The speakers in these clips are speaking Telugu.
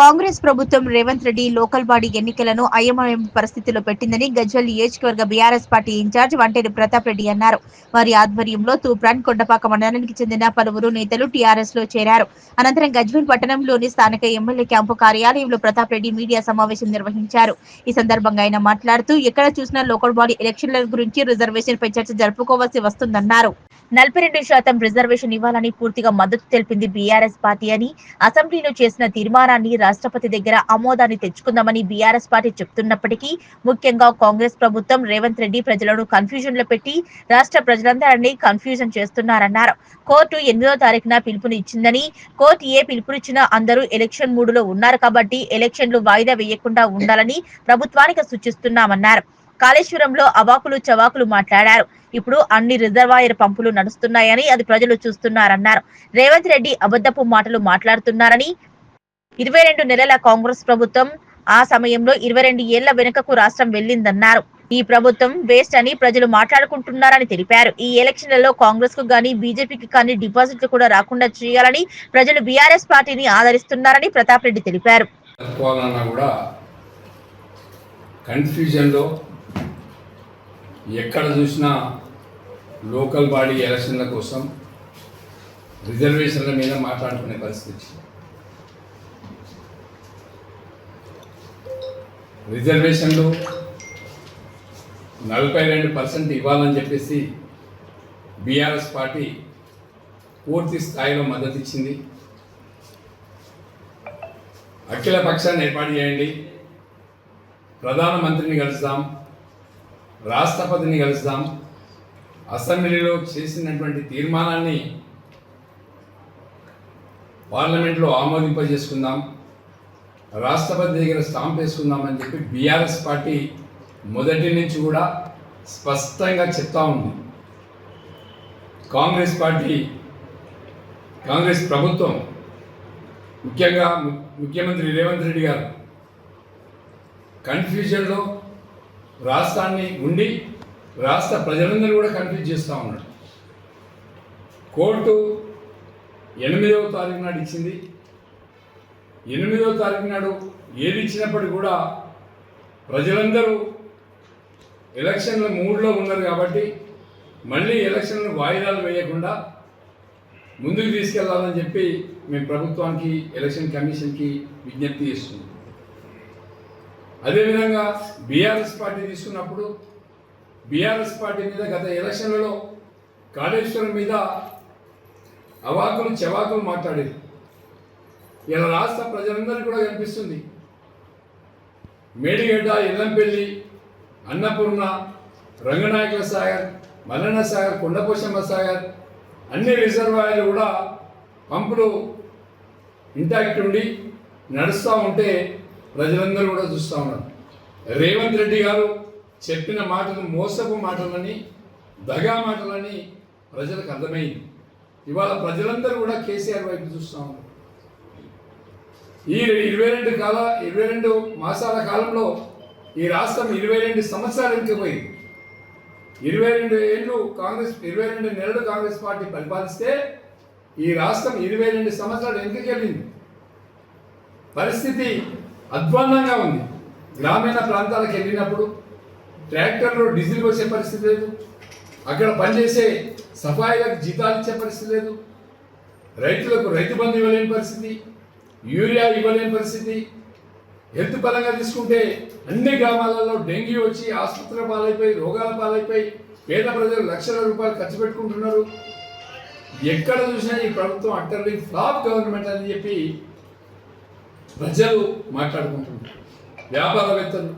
కాంగ్రెస్ ప్రభుత్వం రేవంత్ రెడ్డి లోకల్ బాడీ ఎన్నికలను అయమయం పరిస్థితిలో పెట్టిందని గజ్వల్ నియోజకవర్గ BRS party incharge Vanteru Pratap Reddy అన్నారు. వారి ఆధ్వర్యంలో తూప్రాన్ కొండపాక మండలానికి చెందిన పలువురు నేతలు టీఆర్ఎస్లో చేరారు. అనంతరం గజ్వల్ పట్టణంలోని స్థానిక ఎమ్మెల్యే క్యాంపు కార్యాలయంలో ప్రతాప్ రెడ్డి మీడియా సమావేశం నిర్వహించారు. ఈ సందర్భంగా ఆయన మాట్లాడుతూ ఎక్కడ చూసినా లోకల్ బాడీ ఎలక్షన్ల గురించి రిజర్వేషన్ పై చర్చ జరుపుకోవాల్సి వస్తుందన్నారు. నలభై రెండు శాతం రిజర్వేషన్ ఇవ్వాలని పూర్తిగా మద్దతు తెలిపింది బీఆర్ఎస్ పార్టీ అని అసెంబ్లీలో చేసిన తీర్మానాన్ని రాష్ట్రపతి దగ్గర ఆమోదాన్ని తెచ్చుకుందామని బీఆర్ఎస్ పార్టీ చెప్తున్నప్పటికీ ముఖ్యంగా కాంగ్రెస్ ప్రభుత్వం రేవంత్ రెడ్డి ప్రజలను కన్ఫ్యూజన్లో పెట్టి రాష్ట్ర ప్రజలందరినీ కన్ఫ్యూజన్ చేస్తున్నారన్నారు. కోర్టు ఎనిమిదో తారీఖున పిలుపుని ఇచ్చిందని కోర్టు ఏ పిలుపునిచ్చినా అందరూ ఎలక్షన్ మూడులో ఉన్నారు కాబట్టి ఎలక్షన్లు వాయిదా వేయకుండా ఉండాలని ప్రభుత్వానికి సూచిస్తున్నామన్నారు. కాళేశ్వరంలో అవాకులు చవాకులు మాట్లాడారు. ఇప్పుడు అన్ని రిజర్వాయర్ పంపులు నడుస్తున్నాయని అది ప్రజలు చూస్తున్నారన్నారు. రేవంత్ రెడ్డి అబద్ధపు మాటలు మాట్లాడుతున్నారని ఇరవై రెండు నెలల కాంగ్రెస్ ప్రభుత్వం ఆ సమయంలో ఇరవై రెండు ఏళ్ళ వెనుకకు రాష్ట్రం వెళ్ళిందన్నారు. ఈ ప్రభుత్వం వేస్ట్ అని ప్రజలు మాట్లాడుకుంటున్నారని తెలిపారు. ఈ ఎలక్షన్లలో కాంగ్రెస్కు గానీ బీజేపీకి కానీ డిపాజిట్లు కూడా రాకుండా చేయాలని ప్రజలు బీఆర్ఎస్ పార్టీని ఆదరిస్తున్నారని ప్రతాప్ రెడ్డి తెలిపారు. కన్ఫ్యూజన్లో ఎక్కడ చూసినా లోకల్ బాడీ ఎలక్షన్ల కోసం రిజర్వేషన్ల మీద మాట్లాడుకునే పరిస్థితి రిజర్వేషన్లు నలభై రెండు పర్సెంట్ ఇవ్వాలని చెప్పేసి బీఆర్ఎస్ పార్టీ పూర్తి స్థాయిలో మద్దతు ఇచ్చింది. అఖిల పక్షాన్ని ఏర్పాటు చేయండి. ప్రధానమంత్రిని కలుస్తాం. రాష్ట్రపతిని కలుస్తాం. అసెంబ్లీలో చేసినటువంటి తీర్మానాన్ని పార్లమెంట్లో ఆమోదింపజేసుకుందాం. రాష్ట్రపతి దగ్గర స్టాంప్ వేసుకుందామని చెప్పి బీఆర్ఎస్ పార్టీ మొదటి నుంచి కూడా స్పష్టంగా చెప్తా ఉంది. కాంగ్రెస్ పార్టీ కాంగ్రెస్ ప్రభుత్వం ముఖ్యంగా ముఖ్యమంత్రి రేవంత్ రెడ్డి గారు కన్ఫ్యూజన్లో రాష్ట్రాన్ని ఉండి రాష్ట్ర ప్రజలందరూ కూడా కన్ఫ్యూజ్ చేస్తూ ఉన్నాడు కోర్టు ఎనిమిదవ తారీఖు నాడు ఇచ్చింది. ఎనిమిదో తారీఖు నాడు ఏది ఇచ్చినప్పటికీ కూడా ప్రజలందరూ ఎలక్షన్ల మూడ్లో ఉన్నారు కాబట్టి మళ్ళీ ఎలక్షన్లు వాయిదాలు వేయకుండా ముందుకు తీసుకెళ్ళాలని చెప్పి మేము ప్రభుత్వానికి ఎలక్షన్ కమిషన్కి విజ్ఞప్తి చేస్తున్నాం. అదేవిధంగా బీఆర్ఎస్ పార్టీ తీసుకున్నప్పుడు బీఆర్ఎస్ పార్టీ మీద గత ఎలక్షన్లలో కాళేశ్వరం మీద అవాకులు చెవాకులు మాట్లాడేది. ఇలా రాష్ట్ర ప్రజలందరికీ కూడా కనిపిస్తుంది. మేడిగడ్డ ఇల్లంపల్లి అన్నపూర్ణ రంగనాయకుల సాగర్ మల్లన్న సాగర్ కొండపోషమ్మ సాగర్ అన్ని రిజర్వాయర్లు కూడా పంపులు ఇంటాక్ట్ ఉండి నడుస్తూ ఉంటే ప్రజలందరూ కూడా చూస్తూ ఉన్నారు. రేవంత్ రెడ్డి గారు చెప్పిన మాటలు మోసపు మాటలని దగా మాటలని ప్రజలకు అర్థమైంది. ఇవాళ ప్రజలందరూ కూడా కేసీఆర్ వైపు చూస్తూ ఉన్నారు. ఈ ఇరవై రెండు కాల ఇరవై రెండు మాసాల కాలంలో ఈ రాష్ట్రం ఇరవై రెండు సంవత్సరాలు పోయింది. ఇరవై రెండు ఏళ్ళు కాంగ్రెస్ ఇరవై రెండు నెలలు కాంగ్రెస్ పార్టీ పరిపాలిస్తే ఈ రాష్ట్రం ఇరవై రెండు సంవత్సరాలు వెనుకకెళ్ళింది పరిస్థితి అధ్వాన్నంగా ఉంది. గ్రామీణ ప్రాంతాలకు వెళ్ళినప్పుడు ట్రాక్టర్లో డీజిల్ వచ్చే పరిస్థితి లేదు. అక్కడ పనిచేసే సఫాయిలకు జీతాలు ఇచ్చే పరిస్థితి లేదు. రైతులకు రైతు బంధు ఇవ్వలేని పరిస్థితి. యూరియా ఇవ్వలేని పరిస్థితి హెల్త్ పరంగా తీసుకుంటే అన్ని గ్రామాలలో డెంగ్యూ వచ్చి ఆసుపత్రుల పాలైపోయి రోగాల పాలైపోయి పేద ప్రజలు లక్షల రూపాయలు ఖర్చు పెట్టుకుంటున్నారు. ఎక్కడ చూసినా ఈ ప్రభుత్వం అట్టర్లీ ఫ్లాప్ గవర్నమెంట్ అని చెప్పి ప్రజలు మాట్లాడుకుంటున్నారు. వ్యాపారవేత్తలు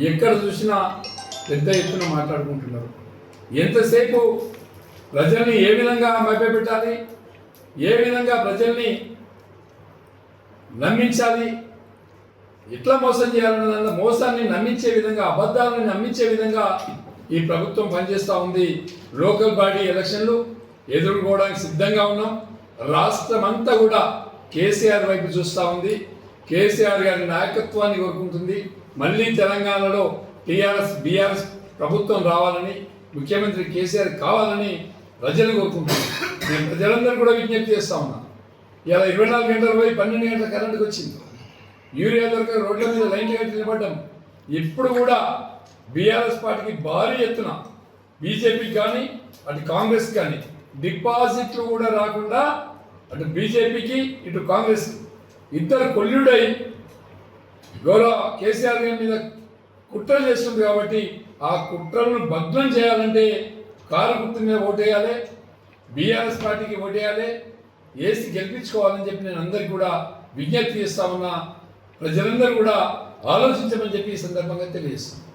ఎక్కడ చూసినా పెద్ద ఎత్తున మాట్లాడుకుంటున్నారు. ఎంతసేపు ప్రజల్ని ఏ విధంగా మభ్యపెట్టాలి? ఏ విధంగా ప్రజల్ని నమ్మించాలి. ఎట్లా మోసం చేయాలన్న దానిలో మోసాన్ని నమ్మించే విధంగా అబద్ధాలను నమ్మించే విధంగా ఈ ప్రభుత్వం పనిచేస్తూ ఉంది. లోకల్ బాడీ ఎలక్షన్లు ఎదుర్కోవడానికి సిద్ధంగా ఉన్నాం. రాష్ట్రం అంతా కూడా కేసీఆర్ వైపు చూస్తూ ఉంది. కేసీఆర్ గారి నాయకత్వాన్ని కోరుకుంటుంది. మళ్ళీ తెలంగాణలో టీఆర్ఎస్ బీఆర్ఎస్ ప్రభుత్వం రావాలని ముఖ్యమంత్రి కేసీఆర్ కావాలని ప్రజలు కోరుకుంటున్నారు. నేను ప్రజలందరూ కూడా విజ్ఞప్తి చేస్తా ఉన్నా. ఇలా ఇరవై నాలుగు గంటలు పోయి పన్నెండు గంటల కరెంటుకి వచ్చింది. యూరియా దొరక రోడ్ల మీద లైన్లు కట్టి నిలబడ్డం. ఇప్పుడు కూడా బీఆర్ఎస్ పార్టీకి భారీ ఎత్తున బీజేపీ కానీ అటు కాంగ్రెస్ కానీ డిపాజిట్లు కూడా రాకుండా అటు బీజేపీకి ఇటు కాంగ్రెస్ ఇద్దరు కొల్లుడై గౌరవ కేసీఆర్ గారి మీద కుట్ర చేస్తుంది కాబట్టి ఆ కుట్రలను భగ్నం చేయాలంటే కారు గుర్తు మీద ఓటేయాలి బీఆర్ఎస్ పార్టీకి ఓటేయాలి ఏసీ గెలిపించుకోవాలని చెప్పి నేను అందరికీ కూడా విజ్ఞప్తి చేస్తా ఉన్నా. ప్రజలందరూ కూడా ఆలోచించమని చెప్పి ఈ సందర్భంగా తెలియజేస్తాను